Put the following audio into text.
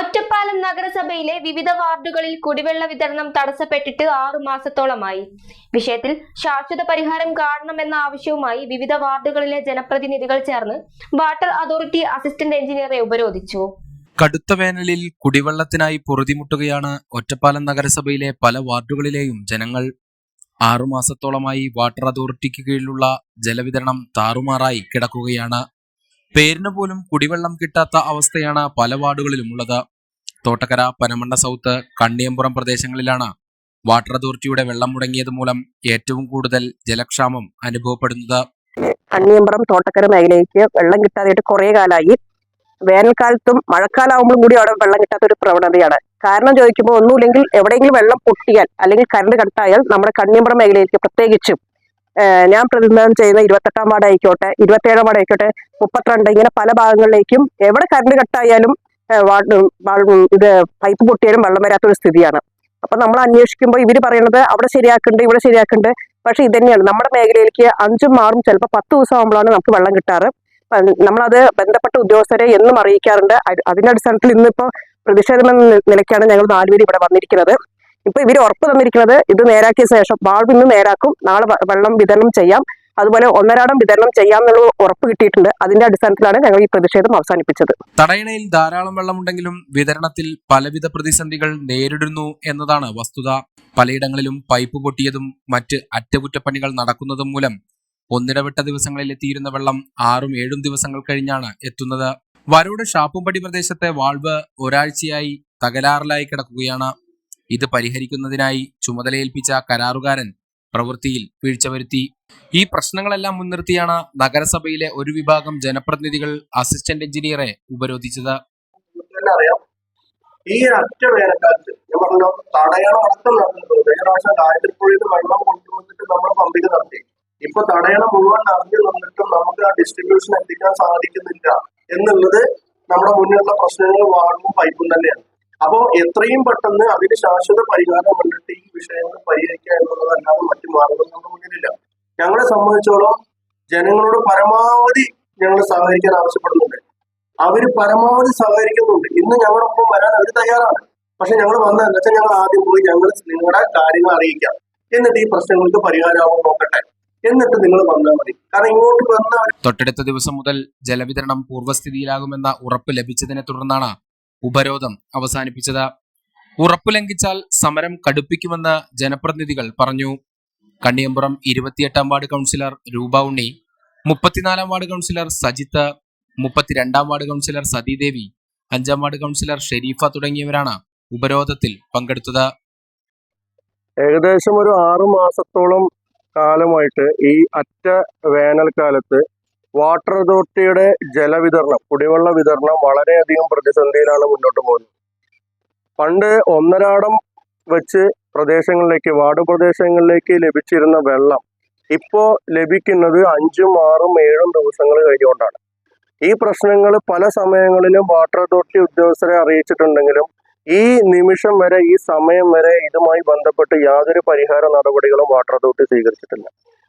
ഒറ്റപ്പാലം നഗരസഭയിലെ വിവിധ വാർഡുകളിൽ കുടിവെള്ള വിതരണം തടസ്സപ്പെട്ടിട്ട് ആറു മാസത്തോളമായി. വിഷയത്തിൽ ശാശ്വത പരിഹാരം കാണണമെന്ന ആവശ്യവുമായി വിവിധ വാർഡുകളിലെ ജനപ്രതിനിധികൾ ചേർന്ന് വാട്ടർ അതോറിറ്റി അസിസ്റ്റന്റ് എഞ്ചിനീയറെ ഉപരോധിച്ചു. കടുത്ത വേനലിൽ കുടിവെള്ളത്തിനായി പൊറുതിമുട്ടുകയാണ് ഒറ്റപ്പാലം നഗരസഭയിലെ പല വാർഡുകളിലെയും ജനങ്ങൾ. ആറുമാസത്തോളമായി വാട്ടർ അതോറിറ്റിക്ക് കീഴിലുള്ള ജലവിതരണം താറുമാറായി കിടക്കുകയാണ്. പേരിന് പോലും കുടിവെള്ളം കിട്ടാത്ത അവസ്ഥയാണ് പല വാർഡുകളിലും ഉള്ളത്. തോട്ടക്കര പനമണ്ണ സൗത്ത് കണ്ണിയമ്പുറം പ്രദേശങ്ങളിലാണ് വാട്ടർ അതോറിറ്റിയുടെ വെള്ളം മുടങ്ങിയത് മൂലം ഏറ്റവും കൂടുതൽ ജലക്ഷാമം അനുഭവപ്പെടുന്നത്. കണ്ണിയമ്പുറം തോട്ടക്കര മേഖലയ്ക്ക് വെള്ളം കിട്ടാതായിട്ട് കുറേ കാലമായി. വേനൽക്കാലത്തും മഴക്കാലാവുമ്പോഴും കൂടി അവിടെ വെള്ളം കിട്ടാത്ത ഒരു പ്രവണതയാണ്. കാരണം ചോദിക്കുമ്പോൾ ഒന്നുമില്ലെങ്കിൽ എവിടെയെങ്കിലും വെള്ളം പൊട്ടിയാൽ അല്ലെങ്കിൽ കറണ്ട് കട്ടായാൽ നമ്മുടെ കണ്ണിയമ്പുറം മേഖലയിലേക്ക് പ്രത്യേകിച്ചും ഞാൻ പ്രതിനിധാനം ചെയ്യുന്ന ഇരുപത്തെട്ടാം വാർഡ് ആയിക്കോട്ടെ ഇരുപത്തേഴാം വാർഡ് ആയിക്കോട്ടെ മുപ്പത്തിരണ്ട് ഇങ്ങനെ പല ഭാഗങ്ങളിലേക്കും എവിടെ കറണ്ട് കട്ടായാലും വാർഡ് ഇത് പൈപ്പ് പൊട്ടിയാലും വെള്ളം വരാത്തൊരു സ്ഥിതിയാണ്. അപ്പൊ നമ്മൾ അന്വേഷിക്കുമ്പോൾ ഇവർ പറയുന്നത് അവിടെ ശരിയാക്കുന്നുണ്ട് ഇവിടെ ശരിയാക്കുന്നുണ്ട്. പക്ഷെ ഇത് തന്നെയാണ്. നമ്മുടെ മേഖലയിലേക്ക് അഞ്ചും ആറും ചിലപ്പോൾ പത്ത് ദിവസം ആകുമ്പോഴാണ് നമുക്ക് വെള്ളം കിട്ടാറ്. നമ്മളത് ബന്ധപ്പെട്ട ഉദ്യോഗസ്ഥരെ എന്നും അറിയിക്കാറുണ്ട്. അത് അതിന്റെ അടിസ്ഥാനത്തിൽ ഇന്നിപ്പോ പ്രതിഷേധം എന്ന നിലയ്ക്കാണ് ഞങ്ങൾ നാലുപേര് ഇവിടെ വന്നിരിക്കുന്നത്. ഇപ്പൊ ഇവർ ഉറപ്പ് തന്നിരിക്കുന്നത് ഇത് നേരാക്കിയ ശേഷം വാൾവ് ഇന്ന് നേരാക്കും നാളെ വെള്ളം വിതരണം ചെയ്യാം. അതുപോലെ ഒന്നരാടം വിതരണം ചെയ്യാം എന്നുള്ള ഉറപ്പ് കിട്ടിയിട്ടുണ്ട്. അതിന്റെ അടിസ്ഥാനത്തിലാണ് ഞങ്ങൾ ഈ പ്രതിഷേധം അവസാനിപ്പിച്ചത്. തടയണയിൽ ധാരാളം വെള്ളമുണ്ടെങ്കിലും വിതരണത്തിൽ പലവിധ പ്രതിസന്ധികൾ നേരിടുന്നു എന്നതാണ് വസ്തുത. പലയിടങ്ങളിലും പൈപ്പ് പൊട്ടിയതും മറ്റ് അറ്റകുറ്റപ്പണികൾ നടക്കുന്നതും മൂലം ഒന്നിടവിട്ട ദിവസങ്ങളിൽ എത്തിയിരുന്ന വെള്ളം ആറും ഏഴും ദിവസങ്ങൾ കഴിഞ്ഞാണ് എത്തുന്നത്. വരോട് ഷാപ്പുംപടി പ്രദേശത്തെ വാൾവ് ഒരാഴ്ചയായി തകരാറിലായി കിടക്കുകയാണ്. ഇത് പരിഹരിക്കുന്നതിനായി ചുമതലയേൽപ്പിച്ച കരാറുകാരൻ പ്രവൃത്തിയിൽ വീഴ്ച വരുത്തി ഈ പ്രശ്നങ്ങളെല്ലാം മുൻനിർത്തിയാണ് നഗരസഭയിലെ ഒരു വിഭാഗം ജനപ്രതിനിധികൾ അസിസ്റ്റന്റ് എഞ്ചിനീയറെ ഉപരോധിച്ചത്. ഈ അറ്റ വേനൽക്കാലത്ത് തടയണം അടക്കം നടന്നിട്ടുണ്ട് കഴിഞ്ഞ വെള്ളം കൊണ്ടുവന്നിട്ട് നമ്മൾ പമ്പിങ് നടത്തി ഇപ്പൊ തടയണം മുഴുവൻ നിറഞ്ഞു നിന്നിട്ടും നമുക്ക് ആ ഡിസ്ട്രിബ്യൂഷൻ എത്തിക്കാൻ സാധിക്കുന്നില്ല എന്നുള്ളത് നമ്മുടെ മുന്നിലുള്ള പ്രശ്നങ്ങൾ വാങ്ങും പൈപ്പും തന്നെയാണ്. അപ്പോ എത്രയും പെട്ടെന്ന് അതിന് ശാശ്വത പരിഹാരം കണ്ടിട്ട് ഈ വിഷയങ്ങൾ പരിഹരിക്കുക എന്നുള്ളതല്ലാതെ മറ്റു മാർഗങ്ങൾ മുന്നിലില്ല. ഞങ്ങളെ സംബന്ധിച്ചോളം ജനങ്ങളോട് പരമാവധി ഞങ്ങൾ സഹകരിക്കാൻ ആവശ്യപ്പെടുന്നുണ്ട്. അവർ പരമാവധി സഹകരിക്കുന്നുണ്ട്. ഇന്ന് ഞങ്ങളൊപ്പം വരാൻ അവർ തയ്യാറാണ്. പക്ഷെ ഞങ്ങൾ വന്നതെന്ന് വെച്ചാൽ ഞങ്ങൾ ആദ്യം പോയി ഞങ്ങൾ നിങ്ങളുടെ കാര്യങ്ങൾ അറിയിക്കാം. എന്നിട്ട് ഈ പ്രശ്നങ്ങൾക്ക് പരിഹാരമാവും നോക്കട്ടെ. എന്നിട്ട് നിങ്ങൾ വന്നാൽ മതി. കാരണം ഇങ്ങോട്ട് വന്ന തൊട്ടടുത്ത ദിവസം മുതൽ ജലവിതരണം പൂർവസ്ഥിതിയിലാകുമെന്ന ഉറപ്പ് ലഭിച്ചതിനെ തുടർന്നാണ് ഉപരോധം അവസാനിപ്പിച്ചത്. ഉറപ്പു ലംഘിച്ചാൽ സമരം കടുപ്പിക്കുമെന്ന് ജനപ്രതിനിധികൾ പറഞ്ഞു. കണ്ണിയമ്പുറം ഇരുപത്തിയെട്ടാം വാർഡ് കൗൺസിലർ രൂപ ഉണ്ണി മുപ്പത്തിനാലാം വാർഡ് കൗൺസിലർ സജിത്ത് മുപ്പത്തിരണ്ടാം വാർഡ് കൗൺസിലർ സതീദേവി അഞ്ചാം വാർഡ് കൗൺസിലർ ഷെരീഫ തുടങ്ങിയവരാണ് ഉപരോധത്തിൽ പങ്കെടുത്തത്. ഏകദേശം ഒരു ആറു മാസത്തോളം കാലമായിട്ട് ഈ അറ്റ വേനൽക്കാലത്ത് വാട്ടർ അതോറിറ്റിയുടെ ജലവിതരണം കുടിവെള്ള വിതരണം വളരെയധികം പ്രതിസന്ധിയിലാണ് മുന്നോട്ട് പോകുന്നത്. പണ്ട് ഒന്നരാടം വെച്ച് പ്രദേശങ്ങളിലേക്ക് വാർഡ് പ്രദേശങ്ങളിലേക്ക് ലഭിച്ചിരുന്ന വെള്ളം ഇപ്പോൾ ലഭിക്കുന്നത് അഞ്ചും ആറും ഏഴും ദിവസങ്ങൾ കഴിഞ്ഞുകൊണ്ടാണ്. ഈ പ്രശ്നങ്ങൾ പല സമയങ്ങളിലും വാട്ടർ അതോറിറ്റി ഉദ്യോഗസ്ഥരെ അറിയിച്ചിട്ടുണ്ടെങ്കിലും ഈ നിമിഷം വരെ ഈ സമയം വരെ ഇതുമായി ബന്ധപ്പെട്ട് യാതൊരു പരിഹാര നടപടികളും വാട്ടർ അതോറിറ്റി സ്വീകരിച്ചിട്ടില്ല.